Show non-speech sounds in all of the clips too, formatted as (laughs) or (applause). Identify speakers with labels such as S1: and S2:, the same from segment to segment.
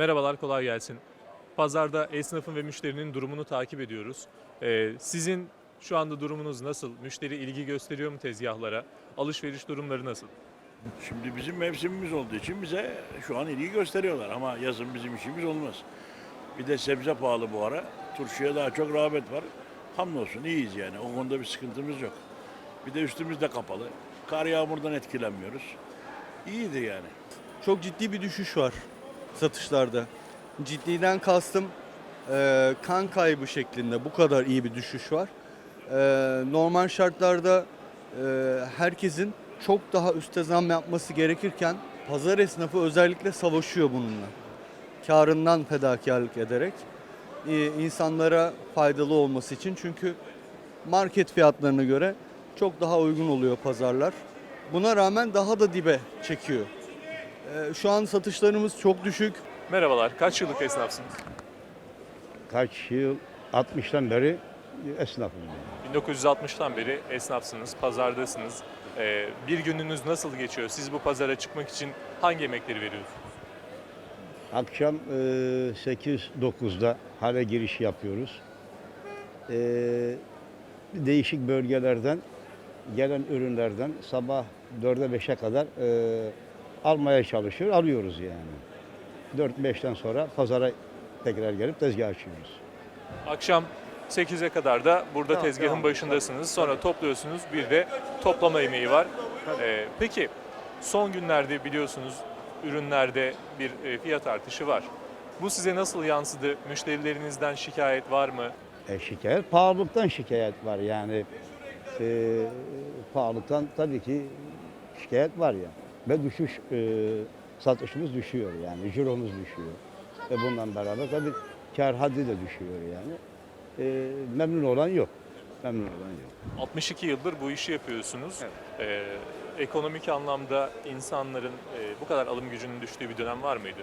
S1: Merhabalar, kolay gelsin. Pazarda esnafın ve müşterinin durumunu takip ediyoruz. Ee, sizin şu anda durumunuz nasıl? Müşteri ilgi gösteriyor mu tezgahlara? Alışveriş durumları nasıl?
S2: Şimdi bizim mevsimimiz olduğu için bize şu an ilgi gösteriyorlar ama yazın bizim işimiz olmaz. Bir de sebze pahalı bu ara. Turşuya daha çok rağbet var. Hamdolsun iyiyiz yani. O konuda bir sıkıntımız yok. Bir de üstümüz de kapalı. Kar yağmurdan etkilenmiyoruz. İyiydi yani.
S3: çok ciddi bir düşüş var satışlarda. Ciddiden kastım e, kan kaybı şeklinde bu kadar iyi bir düşüş var. E, normal şartlarda e, herkesin çok daha üste zam yapması gerekirken pazar esnafı özellikle savaşıyor bununla. Karından fedakarlık ederek e, insanlara faydalı olması için çünkü market fiyatlarına göre çok daha uygun oluyor pazarlar. Buna rağmen daha da dibe çekiyor. Ee, Şu an satışlarımız çok düşük.
S1: Merhabalar, kaç yıllık esnafsınız?
S4: kaç yıl 60'tan beri esnafım.
S1: 1960'tan beri esnafsınız, pazardasınız. Ee, bir gününüz nasıl geçiyor? Siz bu pazara çıkmak için hangi emekleri veriyorsunuz?
S4: Akşam e, 8-9'da hale giriş yapıyoruz. E, değişik bölgelerden gelen ürünlerden sabah 4'e 5'e kadar e, almaya çalışıyor, alıyoruz yani. 4-5'ten sonra pazara tekrar gelip tezgah açıyoruz.
S1: Akşam 8'e kadar da burada
S4: Tamam,
S1: tezgahın
S4: devam.
S1: başındasınız. Sonra topluyorsunuz. Bir de toplama emeği var. Ee, peki son günlerde biliyorsunuz ürünlerde bir e, fiyat artışı var. Bu size nasıl yansıdı? Müşterilerinizden şikayet var mı?
S4: E, şikayet, pahalılıktan şikayet var yani. E, pahalılıktan tabii ki şikayet var ya. Ve düşüş, e, satışımız düşüyor yani, ciromuz düşüyor. Ve bundan beraber tabii kar haddi de düşüyor yani. E, memnun olan yok. Memnun olan yok.
S1: 62 yıldır bu işi yapıyorsunuz. Ee, ekonomik anlamda insanların e, bu kadar alım gücünün düştüğü bir dönem var mıydı?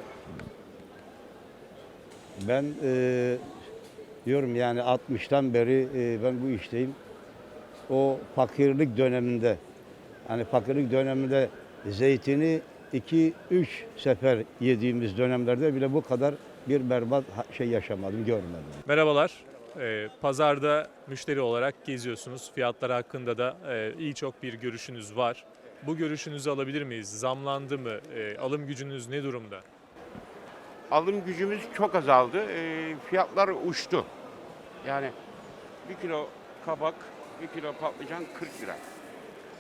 S4: Ben e, diyorum yani 60'tan beri e, ben bu işteyim. O fakirlik döneminde, hani fakirlik döneminde zeytini 2-3 sefer yediğimiz dönemlerde bile bu kadar bir berbat şey yaşamadım, görmedim.
S1: Merhabalar. Ee, pazarda müşteri olarak geziyorsunuz. Fiyatlar hakkında da e, iyi çok bir görüşünüz var. Bu görüşünüzü alabilir miyiz? Zamlandı mı? E, alım gücünüz ne durumda?
S5: alım gücümüz çok azaldı. Ee, fiyatlar uçtu. Yani bir kilo kabak, bir kilo patlıcan 40 lira.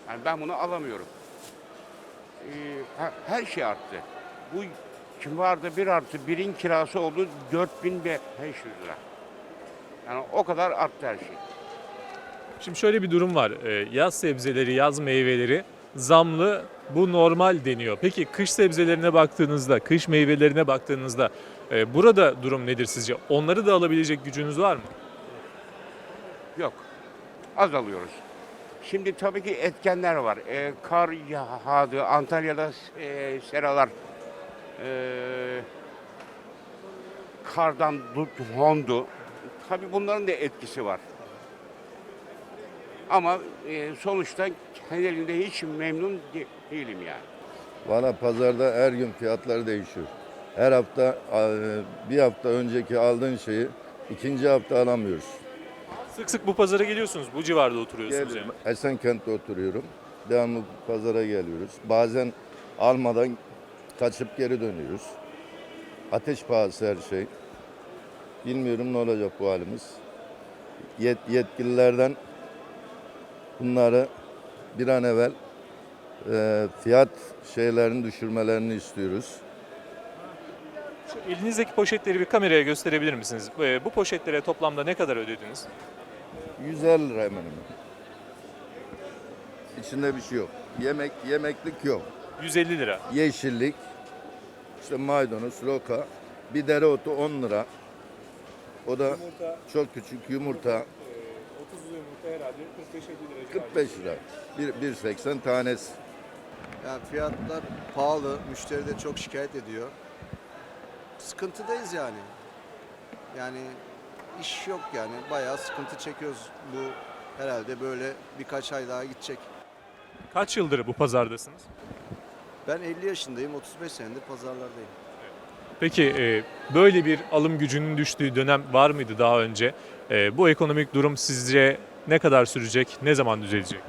S5: Yani ben bunu alamıyorum. Ee, her, şey arttı. Bu civarda bir artı birin kirası oldu 4500 lira. Yani o kadar arttı her şey.
S1: Şimdi şöyle bir durum var. Ee, yaz sebzeleri, yaz meyveleri zamlı bu normal deniyor. Peki kış sebzelerine baktığınızda, kış meyvelerine baktığınızda e, burada durum nedir sizce? Onları da alabilecek gücünüz var mı?
S5: Yok. Azalıyoruz. Şimdi tabii ki etkenler var. Ee, kar yağdı, Antalya'da e, seralar e, kardan du- dondu. Tabii bunların da etkisi var. Ama e, sonuçta genelinde hiç memnun de- değilim yani.
S6: Valla pazarda her gün fiyatlar değişiyor. Her hafta e, bir hafta önceki aldığın şeyi ikinci hafta alamıyoruz.
S1: Sık sık bu pazara geliyorsunuz. Bu civarda oturuyorsunuz
S6: Gel,
S1: yani.
S6: Esenkent'te oturuyorum. Devamlı pazara geliyoruz. Bazen almadan kaçıp geri dönüyoruz. Ateş pahası her şey. Bilmiyorum ne olacak bu halimiz. Yet- yetkililerden bunları bir an evvel e, fiyat şeylerini düşürmelerini istiyoruz.
S1: Şu elinizdeki poşetleri bir kameraya gösterebilir misiniz? E, bu poşetlere toplamda ne kadar ödediniz?
S6: 150 lira hemen hemen. İçinde bir şey yok. Yemek yemeklik yok.
S1: 150 lira.
S6: Yeşillik, işte maydanoz, roka, bir dereotu 10 lira. O da çok küçük yumurta
S1: 30 yumurta herhalde 45-50 lira
S6: 45 lira. Bir- 1.80 tanesi.
S7: Yani fiyatlar pahalı, müşteri de çok şikayet ediyor. Sıkıntıdayız yani. Yani iş yok yani. Bayağı sıkıntı çekiyoruz. Bu herhalde böyle birkaç ay daha gidecek.
S1: Kaç yıldır bu pazardasınız?
S7: Ben 50 yaşındayım, 35 senedir pazarlardayım.
S1: Peki e, böyle bir alım gücünün düştüğü dönem var mıydı daha önce? E, bu ekonomik durum sizce ne kadar sürecek, ne zaman düzelecek?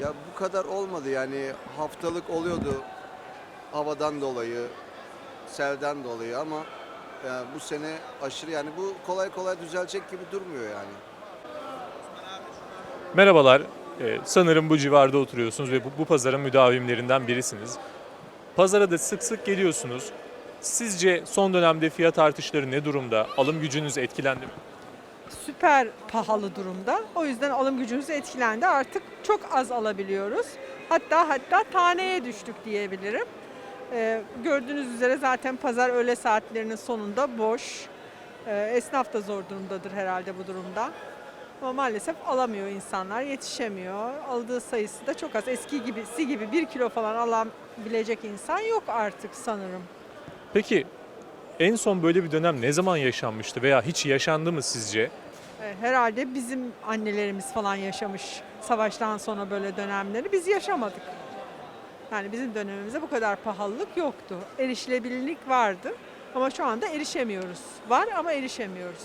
S7: Ya bu kadar olmadı yani haftalık oluyordu havadan dolayı, selden dolayı ama yani bu sene aşırı yani bu kolay kolay düzelecek gibi durmuyor yani.
S1: Merhabalar, e, sanırım bu civarda oturuyorsunuz ve bu, bu pazarın müdavimlerinden birisiniz. Pazara da sık sık geliyorsunuz. Sizce son dönemde fiyat artışları ne durumda? Alım gücünüz etkilendi mi?
S8: süper pahalı durumda. O yüzden alım gücümüz etkilendi. Artık çok az alabiliyoruz. Hatta hatta taneye düştük diyebilirim. Ee, gördüğünüz üzere zaten pazar öğle saatlerinin sonunda boş. Ee, esnaf da zor durumdadır herhalde bu durumda. Ama maalesef alamıyor insanlar, yetişemiyor. Aldığı sayısı da çok az. Eski gibisi gibi bir kilo falan alabilecek insan yok artık sanırım.
S1: Peki en son böyle bir dönem ne zaman yaşanmıştı veya hiç yaşandı mı sizce?
S8: E, Herhalde bizim annelerimiz falan yaşamış savaştan sonra böyle dönemleri. Biz yaşamadık. Yani bizim dönemimizde bu kadar pahalılık yoktu. Erişilebilirlik vardı ama şu anda erişemiyoruz. Var ama erişemiyoruz.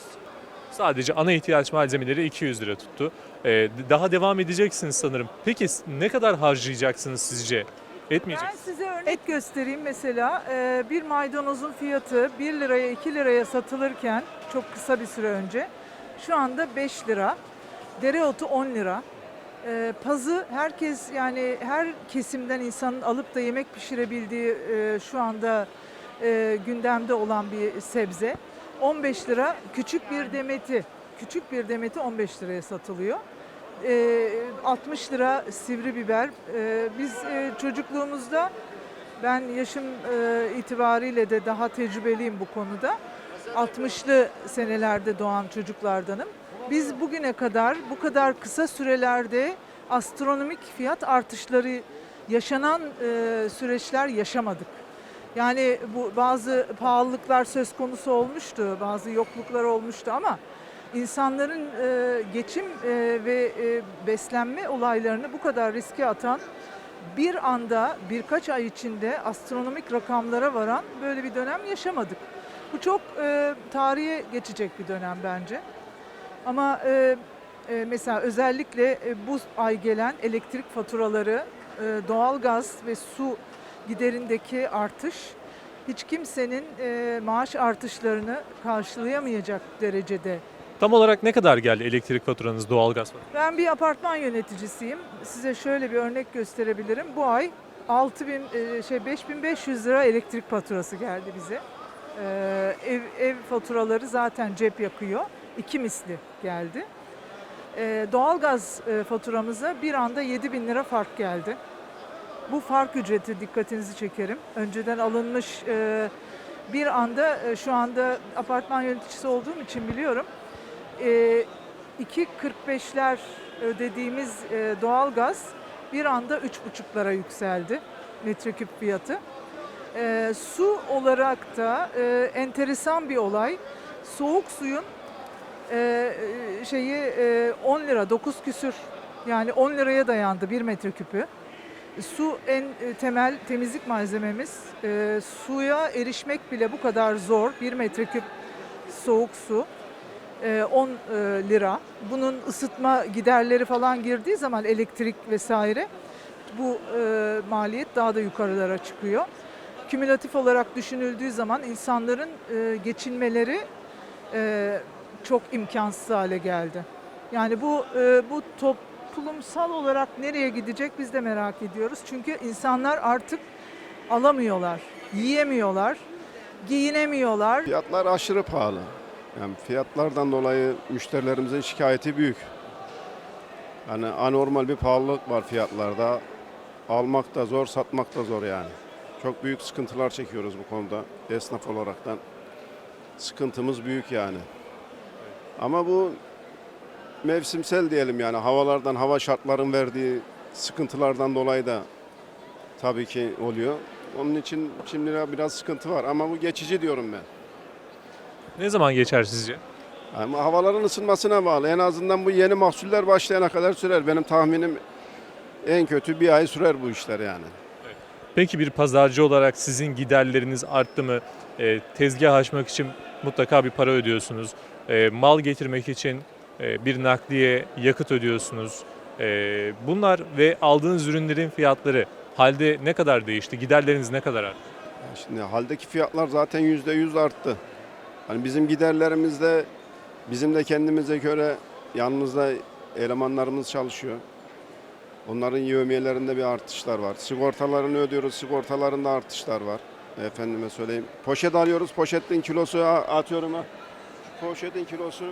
S1: Sadece ana ihtiyaç malzemeleri 200 lira tuttu. Ee, daha devam edeceksiniz sanırım. Peki ne kadar harcayacaksınız sizce?
S9: Ben
S1: Etmeyeceksiniz.
S9: size örnek göstereyim mesela Ee, bir maydanozun fiyatı 1 liraya 2 liraya satılırken çok kısa bir süre önce şu anda 5 lira. Dereotu 10 lira. Ee, Pazı herkes yani her kesimden insanın alıp da yemek pişirebildiği e, şu anda e, gündemde olan bir sebze. 15 lira küçük bir demeti. Küçük bir demeti 15 liraya satılıyor. Ee, 60 lira sivri biber. Ee, biz e, çocukluğumuzda ben yaşım e, itibariyle de daha tecrübeliyim bu konuda. 60'lı senelerde doğan çocuklardanım. Biz bugüne kadar bu kadar kısa sürelerde astronomik fiyat artışları yaşanan e, süreçler yaşamadık. Yani bu bazı pahalılıklar söz konusu olmuştu, bazı yokluklar olmuştu ama insanların e, geçim e, ve e, beslenme olaylarını bu kadar riske atan bir anda birkaç ay içinde astronomik rakamlara varan böyle bir dönem yaşamadık. Bu çok e, tarihe geçecek bir dönem bence. Ama e, e, mesela özellikle e, bu ay gelen elektrik faturaları, e, doğalgaz ve su giderindeki artış hiç kimsenin e, maaş artışlarını karşılayamayacak derecede
S1: Tam olarak ne kadar geldi elektrik faturanız, doğalgaz faturanız?
S9: ben bir apartman yöneticisiyim. Size şöyle bir örnek gösterebilirim. Bu ay 6000 e, şey 5500 lira elektrik faturası geldi bize. Ee, ev ev faturaları zaten cep yakıyor. İki misli geldi. Ee, doğalgaz e, faturamıza bir anda 7000 lira fark geldi. Bu fark ücreti dikkatinizi çekerim. Önceden alınmış e, bir anda e, şu anda apartman yöneticisi olduğum için biliyorum. E, 2.45'ler ödediğimiz e, doğalgaz bir anda 3.5'lara yükseldi metreküp fiyatı. E, su olarak da e, enteresan bir olay. Soğuk suyun e, e, şeyi e, 10 lira 9 küsür yani 10 liraya dayandı bir metreküpü. Su en e, temel temizlik malzememiz. E, suya erişmek bile bu kadar zor. Bir metreküp soğuk su. e, 10 e, lira. Bunun ısıtma giderleri falan girdiği zaman elektrik vesaire bu e, maliyet daha da yukarılara çıkıyor. Kümülatif olarak düşünüldüğü zaman insanların e, geçinmeleri e, çok imkansız hale geldi. Yani bu e, bu toplumsal olarak nereye gidecek biz de merak ediyoruz. Çünkü insanlar artık alamıyorlar, yiyemiyorlar, giyinemiyorlar.
S10: Fiyatlar aşırı pahalı. Yani fiyatlardan dolayı müşterilerimizin şikayeti büyük. Yani anormal bir pahalılık var fiyatlarda. Almak da zor, satmak da zor yani. Çok büyük sıkıntılar çekiyoruz bu konuda esnaf olaraktan. Sıkıntımız büyük yani. Ama bu mevsimsel diyelim yani havalardan, hava şartların verdiği sıkıntılardan dolayı da tabii ki oluyor. Onun için şimdi biraz sıkıntı var ama bu geçici diyorum ben.
S1: Ne zaman geçer sizce?
S10: Ama havaların ısınmasına bağlı. En azından bu yeni mahsuller başlayana kadar sürer. Benim tahminim en kötü bir ay sürer bu işler yani.
S1: Peki bir pazarcı olarak sizin giderleriniz arttı mı? e, tezgah açmak için mutlaka bir para ödüyorsunuz. E, mal getirmek için e, bir nakliye, yakıt ödüyorsunuz. E, bunlar ve aldığınız ürünlerin fiyatları halde ne kadar değişti? Giderleriniz ne kadar arttı?
S10: Şimdi haldeki fiyatlar zaten yüzde yüz arttı. Hani bizim giderlerimizde bizim de kendimize göre yanımızda elemanlarımız çalışıyor. Onların yevmiyelerinde bir artışlar var. Sigortalarını ödüyoruz, sigortalarında artışlar var. Efendime söyleyeyim. Poşet alıyoruz, poşetin kilosu atıyorum poşetin kilosu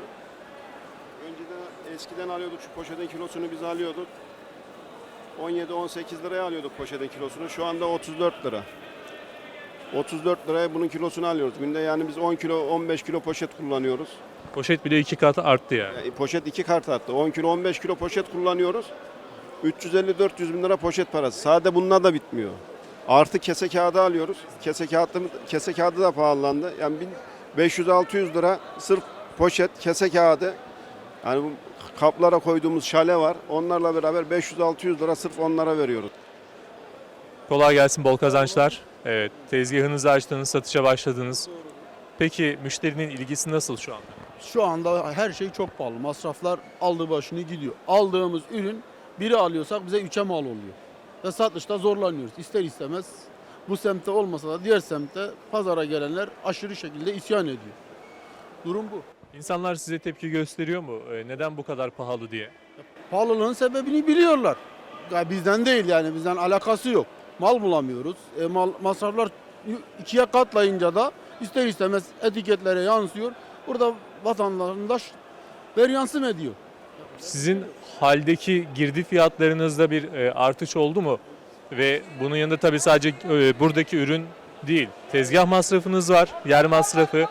S10: önceden eskiden alıyorduk şu poşetin kilosunu biz alıyorduk. 17-18 liraya alıyorduk poşetin kilosunu. Şu anda 34 lira. 34 liraya bunun kilosunu alıyoruz. Günde yani biz 10 kilo 15 kilo poşet kullanıyoruz.
S1: Poşet bile iki katı arttı yani.
S10: Yani poşet iki kart attı. 10 kilo 15 kilo poşet kullanıyoruz. 350-400 bin lira poşet parası. Sade bununla da bitmiyor. Artı kese kağıdı alıyoruz. Kese kağıdı, kese kağıdı da pahalandı. Yani 500-600 lira sırf poşet, kese kağıdı. Yani bu kaplara koyduğumuz şale var. Onlarla beraber 500-600 lira sırf onlara veriyoruz.
S1: Kolay gelsin, bol kazançlar. Evet, tezgahınızı açtınız, satışa başladınız. Peki müşterinin ilgisi nasıl şu anda?
S11: Şu anda her şey çok pahalı. Masraflar aldı başını gidiyor. Aldığımız ürün biri alıyorsak bize üçe mal oluyor. Ve satışta zorlanıyoruz. İster istemez bu semtte olmasa da diğer semtte pazara gelenler aşırı şekilde isyan ediyor. Durum bu.
S1: İnsanlar size tepki gösteriyor mu? Ee, Neden bu kadar pahalı diye?
S11: Pahalılığın sebebini biliyorlar. Ya bizden değil yani bizden alakası yok. Mal bulamıyoruz. E, mal masraflar ikiye katlayınca da ister istemez etiketlere yansıyor. Burada vatandaş yansım ediyor.
S1: Sizin haldeki girdi fiyatlarınızda bir e, artış oldu mu? Ve bunun yanında tabii sadece e, buradaki ürün değil. Tezgah masrafınız var, yer masrafı,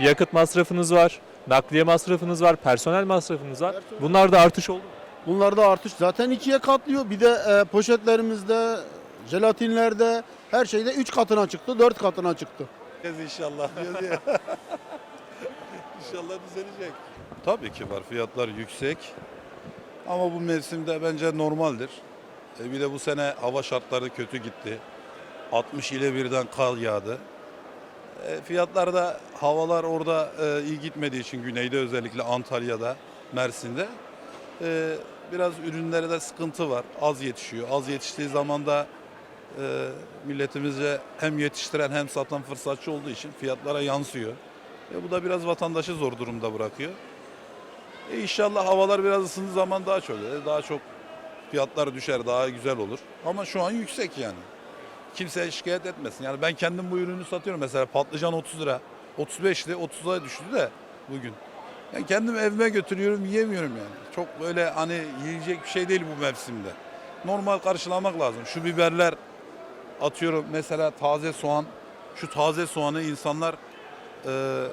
S1: yakıt masrafınız var, nakliye masrafınız var, personel masrafınız var. Bunlarda artış oldu mu?
S11: Bunlarda artış zaten ikiye katlıyor. Bir de e, poşetlerimizde, jelatinlerde her şeyde 3 katına çıktı, 4 katına çıktı.
S12: inşallah. (laughs) inşallah düzelecek. Tabii ki var. Fiyatlar yüksek. Ama bu mevsimde bence normaldir. E bir de bu sene hava şartları kötü gitti. 60 ile birden kar yağdı. E fiyatlar da havalar orada e, iyi gitmediği için güneyde özellikle Antalya'da, Mersin'de e, biraz ürünlere de sıkıntı var. Az yetişiyor. Az yetiştiği zaman da e, milletimizce hem yetiştiren hem satan fırsatçı olduğu için fiyatlara yansıyor. E, bu da biraz vatandaşı zor durumda bırakıyor. E, inşallah havalar biraz ısındığı zaman daha çok daha çok fiyatlar düşer, daha güzel olur. Ama şu an yüksek yani. Kimse şikayet etmesin. Yani ben kendim bu ürünü satıyorum. Mesela patlıcan 30 lira. 35'li 30'a düştü de bugün. Yani kendim evime götürüyorum, yiyemiyorum yani. Çok böyle hani yiyecek bir şey değil bu mevsimde. Normal karşılamak lazım. Şu biberler atıyorum mesela taze soğan. Şu taze soğanı insanlar e,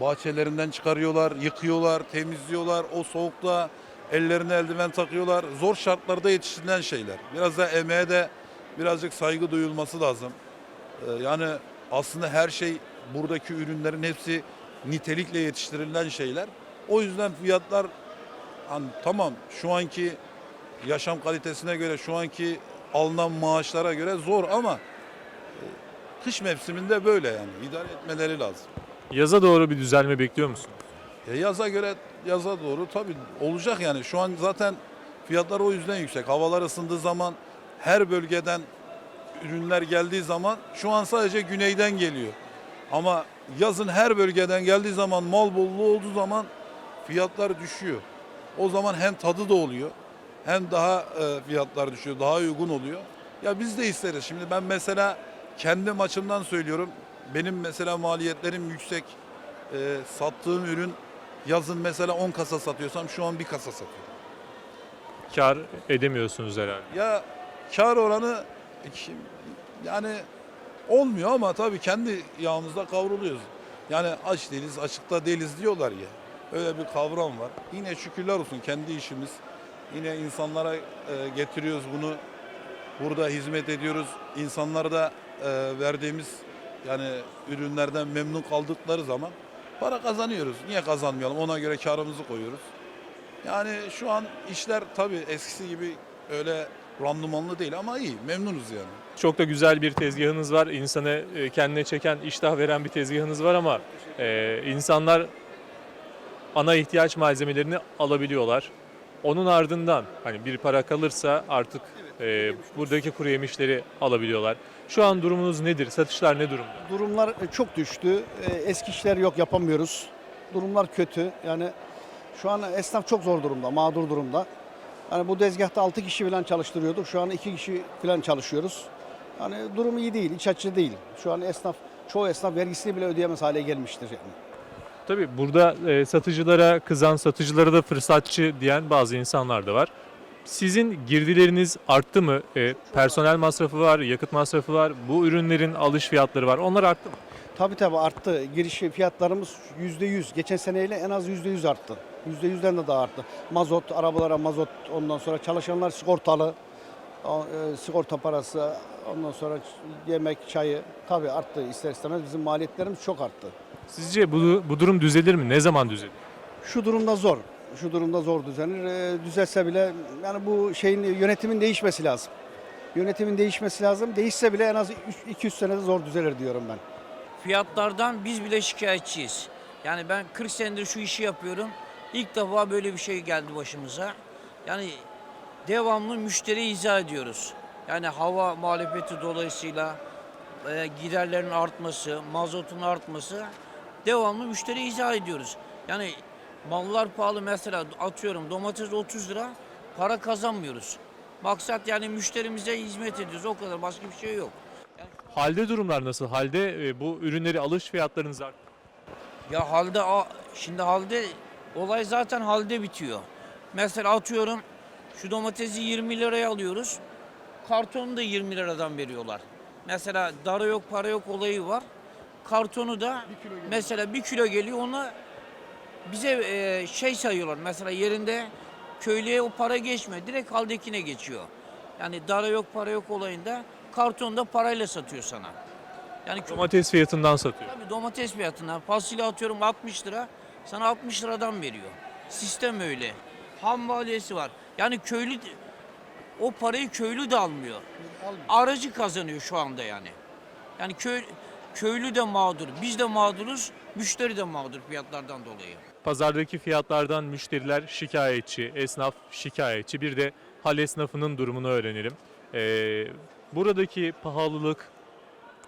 S12: bahçelerinden çıkarıyorlar, yıkıyorlar, temizliyorlar. O soğukta ellerine eldiven takıyorlar. Zor şartlarda yetiştirilen şeyler. Biraz da emeğe de birazcık saygı duyulması lazım. E, yani aslında her şey buradaki ürünlerin hepsi nitelikle yetiştirilen şeyler. O yüzden fiyatlar hani tamam şu anki yaşam kalitesine göre şu anki alınan maaşlara göre zor ama e, kış mevsiminde böyle yani idare etmeleri lazım.
S1: Yaza doğru bir düzelme bekliyor musun?
S12: E yaza göre yaza doğru tabii olacak yani. Şu an zaten fiyatlar o yüzden yüksek. Havalar ısındığı zaman her bölgeden ürünler geldiği zaman şu an sadece güneyden geliyor. Ama yazın her bölgeden geldiği zaman mal bolluğu olduğu zaman fiyatlar düşüyor. O zaman hem tadı da oluyor hem daha e, fiyatlar düşüyor, daha uygun oluyor. Ya biz de isteriz. Şimdi ben mesela kendi açımdan söylüyorum. Benim mesela maliyetlerim yüksek. E, sattığım ürün yazın mesela 10 kasa satıyorsam şu an bir kasa satıyorum.
S1: Kar edemiyorsunuz herhalde.
S12: Ya kar oranı yani olmuyor ama tabii kendi yağımızda kavruluyoruz. Yani aç değiliz, açıkta değiliz diyorlar ya. Öyle bir kavram var. Yine şükürler olsun kendi işimiz. Yine insanlara e, getiriyoruz bunu. Burada hizmet ediyoruz. İnsanlara da e, verdiğimiz yani ürünlerden memnun kaldıkları zaman para kazanıyoruz. Niye kazanmayalım? Ona göre karımızı koyuyoruz. Yani şu an işler tabii eskisi gibi öyle randımanlı değil ama iyi. Memnunuz yani.
S1: Çok da güzel bir tezgahınız var. İnsanı e, kendine çeken, iştah veren bir tezgahınız var ama e, insanlar ana ihtiyaç malzemelerini alabiliyorlar. Onun ardından hani bir para kalırsa artık e, buradaki kuru yemişleri alabiliyorlar. Şu an durumunuz nedir? Satışlar ne durumda?
S11: Durumlar çok düştü. E, Eski işler yok yapamıyoruz. Durumlar kötü. Yani şu an esnaf çok zor durumda, mağdur durumda. Yani bu tezgahta 6 kişi falan çalıştırıyorduk. Şu an 2 kişi falan çalışıyoruz. Yani durum iyi değil, iç açıcı değil. Şu an esnaf, çoğu esnaf vergisini bile ödeyemez hale gelmiştir yani.
S1: Tabii burada e, satıcılara kızan, satıcılara da fırsatçı diyen bazı insanlar da var. Sizin girdileriniz arttı mı? E, personel masrafı var, yakıt masrafı var, bu ürünlerin alış fiyatları var. Onlar arttı mı?
S11: Tabii tabii arttı. Giriş fiyatlarımız %100. Geçen seneyle en az %100 arttı. %100'den de daha arttı. Mazot, arabalara mazot, ondan sonra çalışanlar sigortalı. O, e, sigorta parası, ondan sonra yemek, çayı tabii arttı ister istemez. Bizim maliyetlerimiz çok arttı.
S1: Sizce bu, bu durum düzelir mi? Ne zaman düzelir?
S11: Şu durumda zor. Şu durumda zor düzenir. E, düzelse bile yani bu şeyin yönetimin değişmesi lazım. Yönetimin değişmesi lazım. Değişse bile en az 200 senede zor düzelir diyorum ben.
S13: Fiyatlardan biz bile şikayetçiyiz. Yani ben 40 senedir şu işi yapıyorum. İlk defa böyle bir şey geldi başımıza. Yani devamlı müşteriye izah ediyoruz. Yani hava muhalefeti dolayısıyla e, giderlerin artması, mazotun artması devamlı müşteriye izah ediyoruz. Yani mallar pahalı mesela atıyorum domates 30 lira para kazanmıyoruz. Maksat yani müşterimize hizmet ediyoruz o kadar başka bir şey yok.
S1: Halde durumlar nasıl? Halde e, bu ürünleri alış fiyatlarınız arttı.
S13: Ya halde şimdi halde olay zaten halde bitiyor. Mesela atıyorum şu domatesi 20 liraya alıyoruz. Kartonu da 20 liradan veriyorlar. Mesela dara yok para yok olayı var. Kartonu da mesela bir kilo geliyor ona bize e, şey sayıyorlar. Mesela yerinde köylüye o para geçmiyor. Direkt haldekine geçiyor. Yani dara yok para yok olayında kartonda parayla satıyor sana. Yani kö-
S1: Domates fiyatından satıyor.
S13: Tabii domates fiyatına fasulye atıyorum 60 lira sana 60 liradan veriyor. Sistem öyle. Ham maliyesi var. Yani köylü o parayı köylü de almıyor. Aracı kazanıyor şu anda yani. Yani köy, köylü de mağdur, biz de mağduruz, müşteri de mağdur fiyatlardan dolayı.
S1: Pazardaki fiyatlardan müşteriler şikayetçi, esnaf şikayetçi. Bir de hal esnafının durumunu öğrenelim. E, buradaki pahalılık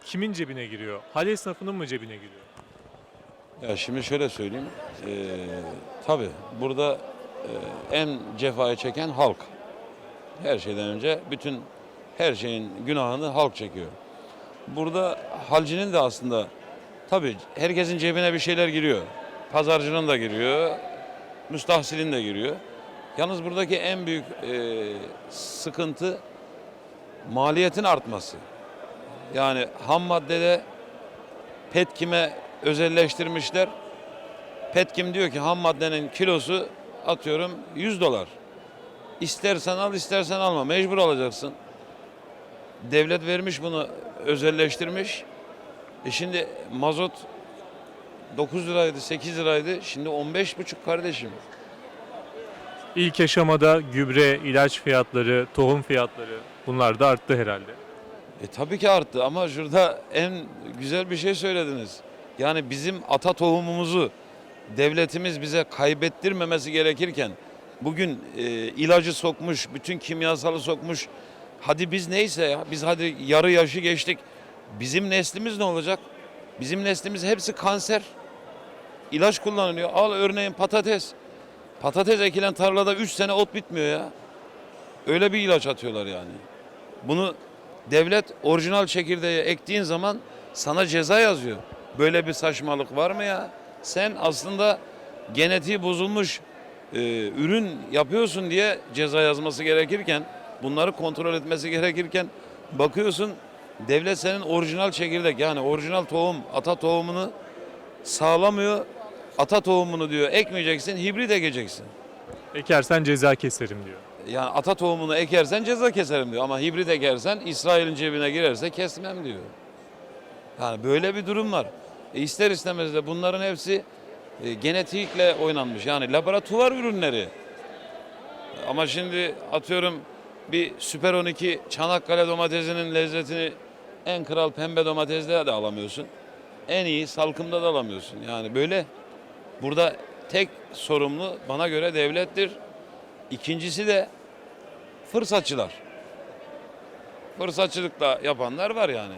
S1: kimin cebine giriyor? Hal esnafının mı cebine giriyor?
S14: Ya şimdi şöyle söyleyeyim. Ee, tabii burada e, en cefayı çeken halk. Her şeyden önce bütün her şeyin günahını halk çekiyor. Burada halcinin de aslında tabii herkesin cebine bir şeyler giriyor. Pazarcının da giriyor, müstahsilin de giriyor. Yalnız buradaki en büyük e, sıkıntı maliyetin artması. Yani ham maddede Petkim'e özelleştirmişler. Petkim diyor ki ham maddenin kilosu atıyorum 100 dolar. İstersen al istersen alma mecbur alacaksın. Devlet vermiş bunu özelleştirmiş. E şimdi mazot 9 liraydı 8 liraydı şimdi 15,5 kardeşim.
S1: İlk aşamada gübre, ilaç fiyatları, tohum fiyatları bunlar da arttı herhalde.
S14: E tabii ki arttı ama şurada en güzel bir şey söylediniz. Yani bizim ata tohumumuzu devletimiz bize kaybettirmemesi gerekirken bugün e, ilacı sokmuş, bütün kimyasalı sokmuş. Hadi biz neyse ya, biz hadi yarı yaşı geçtik. Bizim neslimiz ne olacak? Bizim neslimiz hepsi kanser. İlaç kullanılıyor. Al örneğin patates. Patates ekilen tarlada 3 sene ot bitmiyor ya. Öyle bir ilaç atıyorlar yani. Bunu devlet orijinal çekirdeği ektiğin zaman sana ceza yazıyor. Böyle bir saçmalık var mı ya? Sen aslında genetiği bozulmuş e, ürün yapıyorsun diye ceza yazması gerekirken, bunları kontrol etmesi gerekirken bakıyorsun devlet senin orijinal çekirdek yani orijinal tohum, ata tohumunu sağlamıyor. Ata tohumunu diyor ekmeyeceksin, hibrit ekeceksin.
S1: Ekersen ceza keserim diyor.
S14: Yani ata tohumunu ekersen ceza keserim diyor ama hibrit ekersen İsrail'in cebine girerse kesmem diyor. Yani böyle bir durum var. E ister istemez de bunların hepsi e, genetikle oynanmış. Yani laboratuvar ürünleri. Ama şimdi atıyorum bir Süper 12 Çanakkale domatesinin lezzetini en kral pembe domatesde de alamıyorsun. En iyi salkımda da alamıyorsun. Yani böyle burada tek sorumlu bana göre devlettir. İkincisi de fırsatçılar. Fırsatçılıkla yapanlar var yani.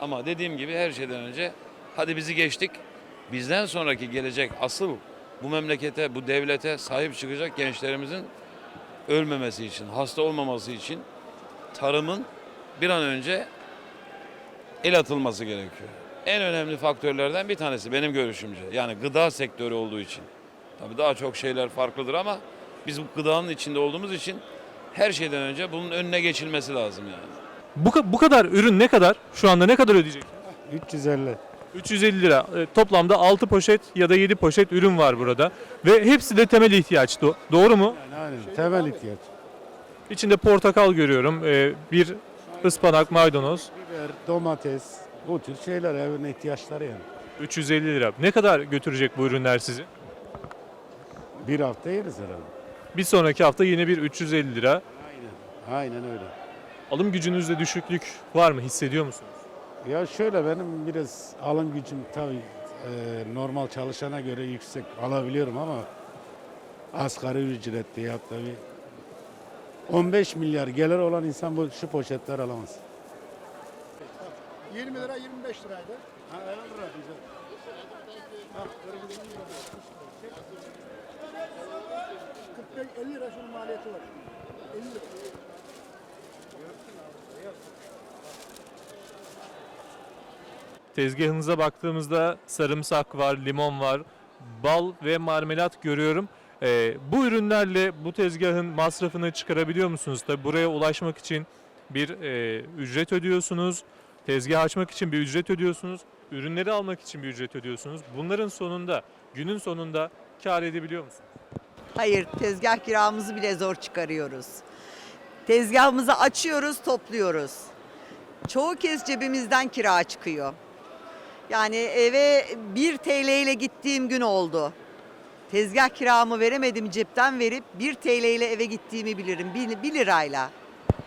S14: Ama dediğim gibi her şeyden önce hadi bizi geçtik. Bizden sonraki gelecek asıl bu memlekete, bu devlete sahip çıkacak gençlerimizin ölmemesi için, hasta olmaması için tarımın bir an önce el atılması gerekiyor. En önemli faktörlerden bir tanesi benim görüşümce. Yani gıda sektörü olduğu için. Tabii daha çok şeyler farklıdır ama biz bu gıdanın içinde olduğumuz için her şeyden önce bunun önüne geçilmesi lazım yani.
S1: Bu, ka- bu kadar ürün ne kadar? Şu anda ne kadar ödeyecek?
S11: 350.
S1: 350 lira. E, Toplamda 6 poşet ya da 7 poşet ürün var burada. Ve hepsi de temel ihtiyaç. Do- doğru mu?
S11: Aynen temel ihtiyaç.
S1: İçinde portakal görüyorum. e, Bir ıspanak, maydanoz.
S11: Biber, domates, bu tür şeyler evin ihtiyaçları yani.
S1: 350 lira. Ne kadar götürecek bu ürünler sizi?
S11: Bir hafta yeriz herhalde.
S1: Bir sonraki hafta yine bir 350 lira.
S11: Aynen. Aynen öyle.
S1: Alım gücünüzde düşüklük var mı? Hissediyor musunuz?
S11: Ya şöyle benim biraz alım gücüm tabii e, normal çalışana göre yüksek alabiliyorum ama asgari ücretli ya da bir 15 milyar gelir olan insan bu şu poşetler alamaz.
S15: 20 lira 25 liraydı.
S11: Ha, 50 lira diyeceğim.
S15: 45 50 lira şunun maliyeti var. 50 lira.
S1: Tezgahınıza baktığımızda sarımsak var, limon var, bal ve marmelat görüyorum. Ee, bu ürünlerle bu tezgahın masrafını çıkarabiliyor musunuz? Tabi buraya ulaşmak için bir e, ücret ödüyorsunuz. Tezgah açmak için bir ücret ödüyorsunuz. Ürünleri almak için bir ücret ödüyorsunuz. Bunların sonunda, günün sonunda kar edebiliyor musunuz?
S16: Hayır, tezgah kiramızı bile zor çıkarıyoruz. Tezgahımızı açıyoruz, topluyoruz. Çoğu kez cebimizden kira çıkıyor. Yani eve 1 TL ile gittiğim gün oldu. Tezgah kiramı veremedim cepten verip 1 TL ile eve gittiğimi bilirim 1 lirayla.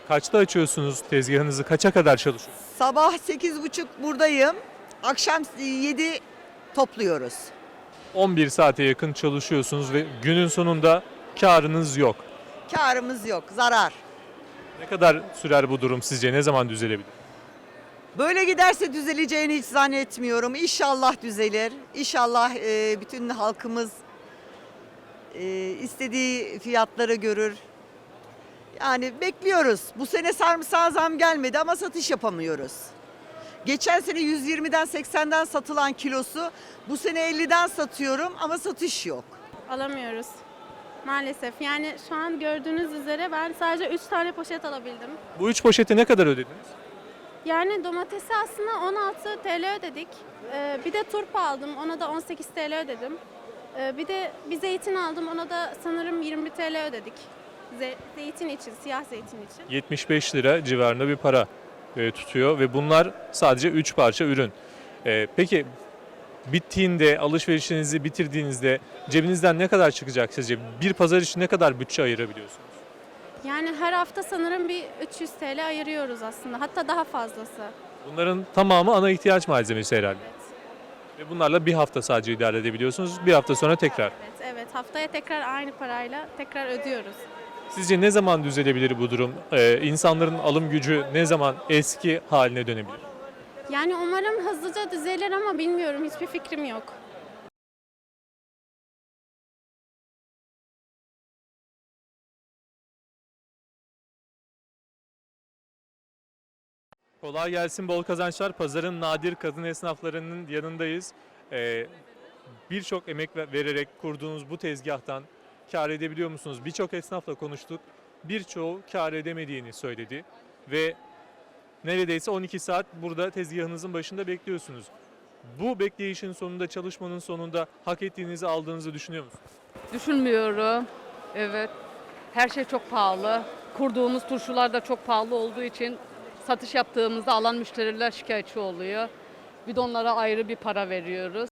S1: Kaçta açıyorsunuz tezgahınızı? Kaça kadar çalışıyorsunuz?
S16: Sabah 8.30 buradayım, akşam 7 topluyoruz.
S1: 11 saate yakın çalışıyorsunuz ve günün sonunda karınız yok.
S16: Karımız yok, zarar.
S1: Ne kadar sürer bu durum sizce? Ne zaman düzelebilir?
S16: Böyle giderse düzeleceğini hiç zannetmiyorum. İnşallah düzelir. İnşallah e, bütün halkımız e, istediği fiyatları görür. Yani bekliyoruz. Bu sene sarımsağa zam gelmedi ama satış yapamıyoruz. Geçen sene 120'den 80'den satılan kilosu bu sene 50'den satıyorum ama satış yok.
S17: Alamıyoruz. Maalesef. Yani şu an gördüğünüz üzere ben sadece 3 tane poşet alabildim.
S1: Bu üç poşeti ne kadar ödediniz?
S17: Yani domatesi aslında 16 TL ödedik. Ee, bir de turp aldım. Ona da 18 TL ödedim. Ee, bir de bir zeytin aldım. Ona da sanırım 20 TL ödedik. Ze- zeytin için, siyah zeytin için.
S1: 75 lira civarında bir para e, tutuyor ve bunlar sadece 3 parça ürün. E, peki bittiğinde, alışverişinizi bitirdiğinizde cebinizden ne kadar çıkacak sizce? Bir pazar için ne kadar bütçe ayırabiliyorsunuz?
S17: Yani her hafta sanırım bir 300 TL ayırıyoruz aslında. Hatta daha fazlası.
S1: Bunların tamamı ana ihtiyaç malzemesi herhalde. Ve bunlarla bir hafta sadece idare edebiliyorsunuz. Bir hafta sonra tekrar.
S17: Evet, evet. Haftaya tekrar aynı parayla tekrar ödüyoruz.
S1: Sizce ne zaman düzelebilir bu durum? E, insanların alım gücü ne zaman eski haline dönebilir?
S17: Yani umarım hızlıca düzelir ama bilmiyorum. Hiçbir fikrim yok.
S1: Kolay gelsin, bol kazançlar. Pazarın nadir kadın esnaflarının yanındayız. Ee, Birçok emek ve- vererek kurduğunuz bu tezgahtan kar edebiliyor musunuz? Birçok esnafla konuştuk. Birçoğu kar edemediğini söyledi. Ve neredeyse 12 saat burada tezgahınızın başında bekliyorsunuz. Bu bekleyişin sonunda, çalışmanın sonunda hak ettiğinizi aldığınızı düşünüyor musunuz?
S18: Düşünmüyorum. Evet. Her şey çok pahalı. Kurduğumuz turşular da çok pahalı olduğu için satış yaptığımızda alan müşteriler şikayetçi oluyor. Bir de onlara ayrı bir para veriyoruz.